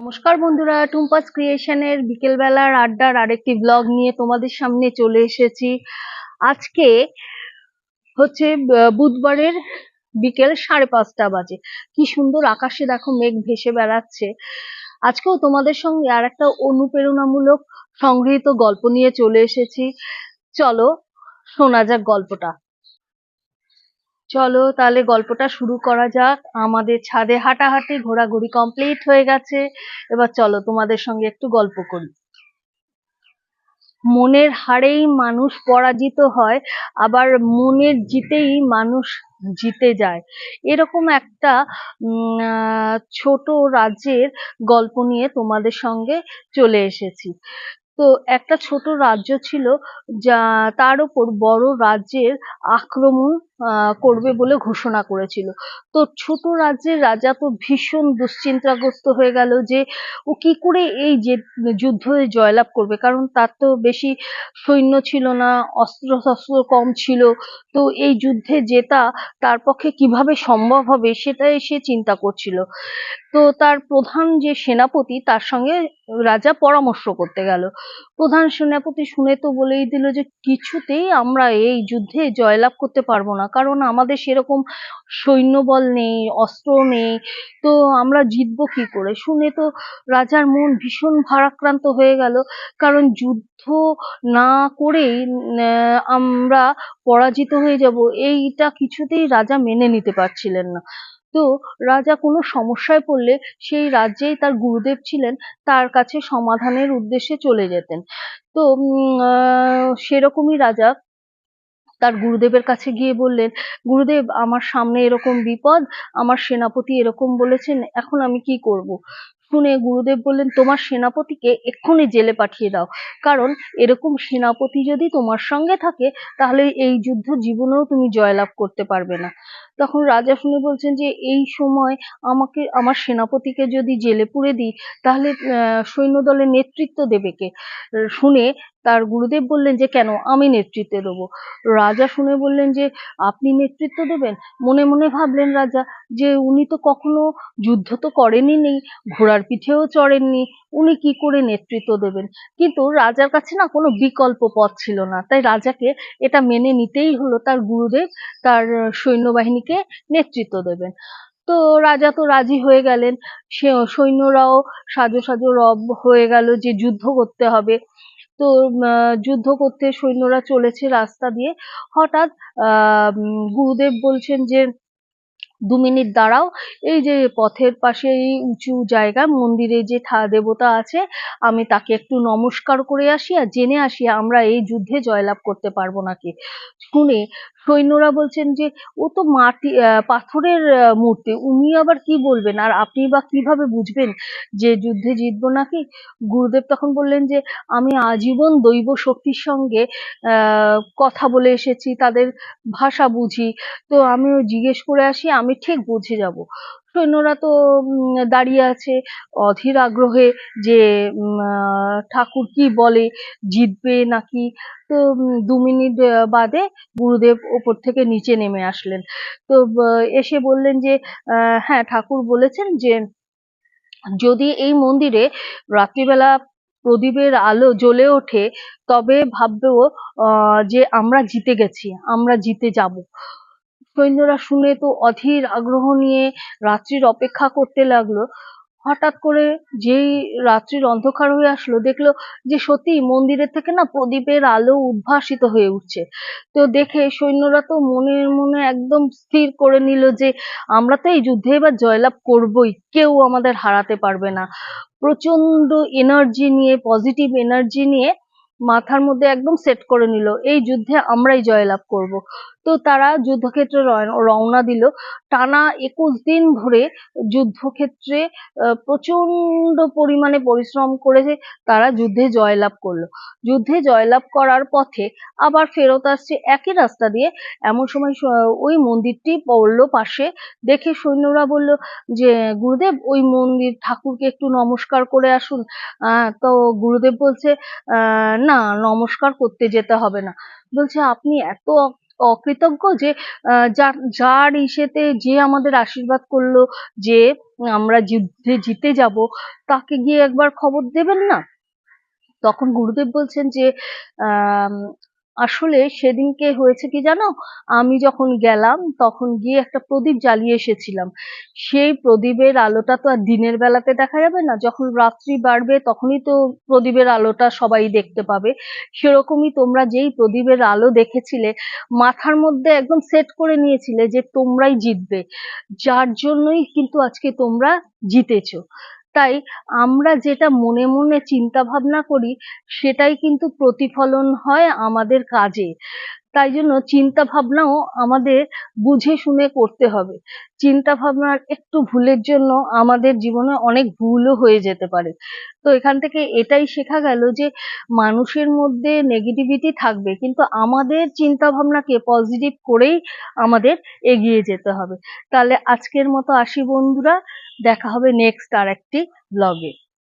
নমস্কার বন্ধুরা, টুম্পাস ক্রিয়েশনের বিকেলবেলার আড্ডার আরেকটি ব্লগ নিয়ে তোমাদের সামনে চলে এসেছি। আজকে হচ্ছে বুধবারের বিকেল সাড়ে পাঁচটা বাজে। কি সুন্দর আকাশে দেখো মেঘ ভেসে বেড়াচ্ছে। আজকেও তোমাদের সঙ্গে আর একটা অনুপ্রেরণামূলক সংগৃহীত গল্প নিয়ে চলে এসেছি। চলো শোনা যাক গল্পটা। চলো তাহলে গল্পটা শুরু করা যাক। আমাদের ছাদে হাঁটাহাঁটি, ঘোরাঘুরি কমপ্লিট হয়ে গেছে। এবার চলো তোমাদের সঙ্গে একটু গল্প করি। মনের হারেই মানুষ পরাজিত হয়, আবার মনের জিতেই মানুষ জিতে যায়। এরকম একটা ছোট রাজ্যের গল্প নিয়ে তোমাদের সঙ্গে চলে এসেছি। তো একটা ছোট রাজ্য ছিল, যা, তার উপর বড় রাজ্যের আক্রমণ করবে বলে ঘোষণা করেছিল। তো ছোট রাজ্যের রাজা তো ভীষণ দুশ্চিন্তাগ্রস্ত হয়ে গেল যে ও কি করে এই যে যুদ্ধে জয়লাভ করবে। কারণ তার তো বেশি সৈন্য ছিল না অস্ত্র শস্ত্র কম ছিল। তো এই যুদ্ধে জেতা তার পক্ষে কীভাবে সম্ভব হবে সেটাই সে চিন্তা করছিল। তো তার প্রধান যে সেনাপতি তার সঙ্গে রাজা পরামর্শ করতে গেল। প্রধান সেনাপতি শুনে তো বলেই দিল যে কিছুতেই আমরা এই যুদ্ধে জয়লাভ করতে পারব না। কারণ আমাদের সেরকম সৈন্যবল নেই, অস্ত্র নেই, তো আমরা জিতবো কি করে? শুনে তো রাজার মন ভীষণ ভারাক্রান্ত হয়ে গেল। কারণ যুদ্ধ না করেই আমরা পরাজিত হয়ে যাব, এইটা কিছুতেই রাজা মেনে নিতে পারছিলেন না। তো রাজা কোনো সমস্যায় পড়লে সেই রাজ্যেই তার গুরুদেব ছিলেন, তার কাছে সমাধানের উদ্দেশ্যে চলে যেতেন। তো সেরকমই রাজা তার গুরুদেবের কাছে গিয়ে বললেন, গুরুদেব, আমার সামনে এরকম বিপদ, আমার সেনাপতি এরকম বলেছেন, এখন আমি কি করব? শুনে গুরুদেব বললেন তোমার সেনাপতিকে এক্ষুনি জেলে পাঠিয়ে দাও। কারণ এরকম সেনাপতি যদি তোমার সঙ্গে থাকে তাহলে এই যুদ্ধ জীবনেও তুমি জয়লাভ করতে পারবে না। তখন রাজা শুনে বলছেন যে এই সময় আমাকে আমার সেনাপতিকে যদি জেলে পুরে দিই তাহলে আহ, সৈন্যদলের নেতৃত্ব দেবে কে? শুনে তার গুরুদেব বললেন যে কেন? আমি নেতৃত্ব দেবো। রাজা শুনে বললেন যে আপনি নেতৃত্ব দেবেন? মনে মনে ভাবলেন রাজা যে উনি তো কখনো যুদ্ধ তো করেনই নেই ঘোড়ার পিঠেও চড়েননি, উনি কি করে নেতৃত্ব দেবেন? কিন্তু রাজার কাছে না কোনো বিকল্প পথ ছিল না। তাই রাজাকে এটা মেনে নিতেই হলো তার গুরুদেব, তার সৈন্যবাহিনীকে নেতৃত্ব দেবেন। তো রাজা তো রাজি হয়ে গেলেন। সে সৈন্যরাও সাজো সাজো রব হয়ে গেল যে যুদ্ধ করতে হবে। তো যুদ্ধ করতে সৈন্যরা চলেছে রাস্তা দিয়ে। হঠাৎ গুরুদেব বলছেন যে দু মিনিট দাঁড়াও। এই যে পথের পাশে এই উঁচু জায়গা, মন্দিরে যে দেবতা আছে, আমি তাকে একটু নমস্কার করে আসি আর জেনে আসি আমরা এই যুদ্ধে জয়লাভ করতে পারব নাকি। শুনে সৈন্যরা বলছেন যে, ও তো মাটি পাথরের মূর্তি। উনি আবার কি বলবেন? আর আপনি বা কীভাবে বুঝবেন যে যুদ্ধে জিতবো নাকি? গুরুদেব তখন বললেন যে, আমি আজীবন দৈব শক্তির সঙ্গে কথা বলে এসেছি, তাদের ভাষা বুঝি। তো আমি জিজ্ঞেস করে আসি, আমি ঠিক বুঝে যাব। সৈন্যরা তো দাঁড়িয়ে আছে। অধীর আগ্রহে যে ঠাকুর কি বলে জিতবে নাকি? তো দু মিনিট বাদে গুরুদেব ওপর থেকে নিচে নেমে আসলেন। তো এসে বললেন যে হ্যাঁ ঠাকুর বলেছেন যে যদি এই মন্দিরে রাত্রিবেলা প্রদীপের আলো জ্বলে ওঠে তবে ভাববো আহ, যে আমরা জিতে গেছি আমরা জিতে যাব। সৈন্যরা শুনে তো অধীর আগ্রহ নিয়ে রাত্রির অপেক্ষা করতে লাগল। হঠাৎ করে যেই রাত্রির অন্ধকার হয়ে আসলো, দেখল যে সত্যি মন্দিরের থেকে না প্রদীপের আলো উদ্ভাসিত হয়ে উঠছে। তো দেখে সৈন্যরা তো মনে মনে একদম স্থির করে নিল যে, আমরা তো এই যুদ্ধে এবার জয়লাভ করবই, কেউ আমাদের হারাতে পারবে না। প্রচণ্ড এনার্জি নিয়ে পজিটিভ এনার্জি নিয়ে মাথার মধ্যে একদম সেট করে নিল। এই যুদ্ধে আমরাই জয়লাভ করব। তো তারা যুদ্ধক্ষেত্রে রওনা দিল। টানা একুশ দিন ধরে যুদ্ধক্ষেত্রে প্রচণ্ড পরিমাণে পরিশ্রম করে তারা যুদ্ধে জয়লাভ করল। যুদ্ধে জয়লাভ করার পথে আবার ফেরত আসছে একই রাস্তা দিয়ে। এমন সময় ওই মন্দিরটি পড়ল পাশে। দেখে সৈন্যরা বলল যে, গুরুদেব, ওই মন্দির ঠাকুরকে একটু নমস্কার করে আসুন। তো গুরুদেব বলছে না, নমস্কার করতে যেতে হবে না। বলছে, আপনি এত অকৃতজ্ঞ যে যার যার ইসেতে যে আমাদের আশীর্বাদ করল যে, আমরা যুদ্ধে জিতে যাব, তাকে গিয়ে একবার খবর দেবেন না? তখন গুরুদেব বলছেন যে আসলে সেদিনকে হয়েছে কি জানো? আমি যখন গেলাম, তখন গিয়ে একটা প্রদীপ জ্বালিয়ে এসেছিলাম। সেই প্রদীপের আলোটা তো আর দিনের বেলাতে দেখা যাবে না। যখন রাত্রি বাড়বে, তখনই তো প্রদীপের আলোটা সবাই দেখতে পাবে। সেরকমই তোমরা যেই প্রদীপের আলো দেখেছিলে, মাথার মধ্যে একদম সেট করে নিয়েছিলে যে তোমরাই জিতবে। যার জন্যই কিন্তু আজকে তোমরা জিতেছো। তাই আমরা যেটা মনে মনে চিন্তা ভাবনা করি সেটাই কিন্তু প্রতিফলন হয় আমাদের কাজে। তাই জন্য চিন্তা ভাবনাও আমাদের বুঝে শুনে করতে হবে। চিন্তা ভাবনার একটু ভুলের জন্য আমাদের জীবনে অনেক ভুলও হয়ে যেতে পারে। তো এখান থেকে এটাই শেখা গেল যে মানুষের মধ্যে নেগেটিভিটি থাকবে, কিন্তু আমাদের চিন্তা ভাবনাকে পজিটিভ করেই আমাদের এগিয়ে যেতে হবে। তাহলে আজকের মতো আসি বন্ধুরা, দেখা হবে নেক্সট আর একটি ব্লগে